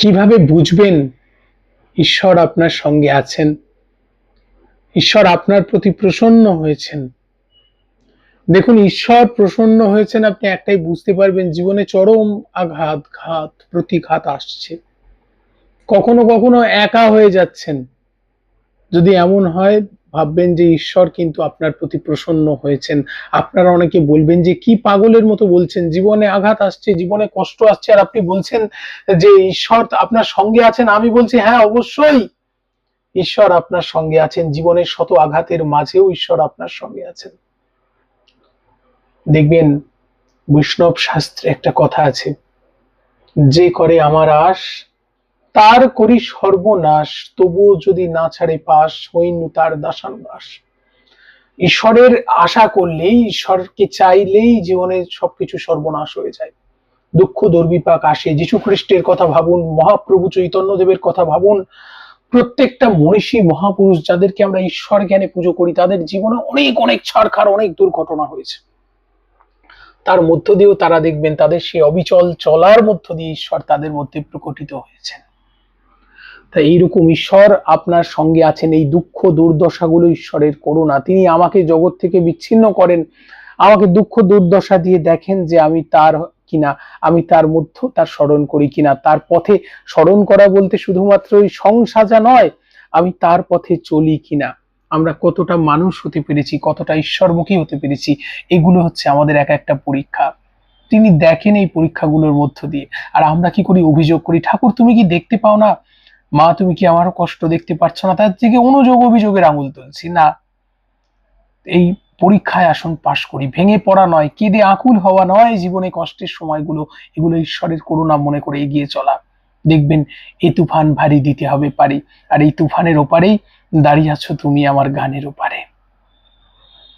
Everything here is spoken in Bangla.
কীভাবে বুঝবেন ঈশ্বর আপনার সঙ্গে আছেন? ঈশ্বর আপনার প্রতি প্রসন্ন হয়েছেন। দেখুন, ঈশ্বর প্রসন্ন হয়েছেন আপনি একটাই বুঝতে পারবেন, জীবনে চরম আঘাত, ঘাত, প্রতিঘাত আসছে। কখনো কখনো একা হয়ে যাচ্ছেন। যদি এমন হয় ভাববেন যে ঈশ্বর কিন্তু আপনার প্রতি প্রসন্ন হয়েছেন। আপনারা অনেকে বলবেন যে, কি পাগলের মতো বলছেন? জীবনে আঘাত আসছে, জীবনে কষ্ট আসছে। আর আপনি বলছেন যে, ঈশ্বর আপনার সঙ্গে আছেন। আমি বলছি হ্যাঁ অবশ্যই। ঈশ্বর আপনার সঙ্গে আছেন। জীবনের শত আঘাতের মাঝেও ঈশ্বর আপনার সঙ্গে আছেন। দেখবেন, বৈষ্ণব শাস্ত্রে একটা কথা আছে, যে করে আমার আশ তার করি সর্বনাশ, তবুও যদি না ছাড়ে পাশ, হইনু তার দাসানুদাস ঈশ্বরের আশা করলেই, ঈশ্বরকে চাইলেই জীবনে সবকিছু সর্বনাশ হয়ে যায়। দুঃখ, দুর্বিপাক আসে। যীশু খ্রিস্টের কথা ভাবুন, মহাপ্রভু চৈতন্য দেবের কথা ভাবুন। প্রত্যেকটা মনীষী, মহাপুরুষ যাদেরকে আমরা ঈশ্বর জ্ঞানে পুজো করি, তাদের জীবনে অনেক অনেক ছাড়খার অনেক দুর্ঘটনা হয়েছে। তার মধ্য দিয়েও তারা দেখবেন, তাদের সেই অবিচল চলার মধ্য দিয়ে ঈশ্বর তাদের মধ্যে প্রকটিত হয়েছেন। তাই এইরকম ঈশ্বর আপনার সঙ্গে আছেন, এই দুঃখ দুর্দশাগুলো ঈশ্বরের করুণা। তিনি আমাকে জগৎ থেকে বিচ্ছিন্ন করেন। আমাকে দুঃখ দুর্দশা দিয়ে দেখেন যে আমি তার কিনা, আমি তার মধ্যে তার স্মরণ করি কিনা। তার পথে স্মরণ করা বলতে শুধুমাত্র ওই সংসাজা নয়, আমি তার পথে চলি কিনা। আমরা কতটা মানুষ হতে পেরেছি, কতটা ঈশ্বরমুখী হতে পেরেছি, এগুলো হচ্ছে আমাদের এক একটা পরীক্ষা। তিনি দেখেন এই পরীক্ষাগুলোর মধ্য দিয়ে। আর আমরা কি করি? অভিযোগ করি, ঠাকুর, তুমি কি দেখতে পাও না? মা, তুমি কি আমার কষ্ট দেখতে পাচ্ছ না? তার থেকে অনুযোগ অভিযোগের আঙুল তুলছি। না, এই পরীক্ষায় আসন পাশ করি। ভেঙে পড়া নয়, কেঁদে আকুল হওয়া নয় জীবনে কষ্টের সময়গুলো। এগুলো ঈশ্বরের করুণা মনে করে এগিয়ে চলা। দেখবেন এই তুফান ভারী দিতে হবে পারি। আর এই তুফানের ওপারেই দাঁড়িয়ে আছো তুমি আমার গানের ওপারে।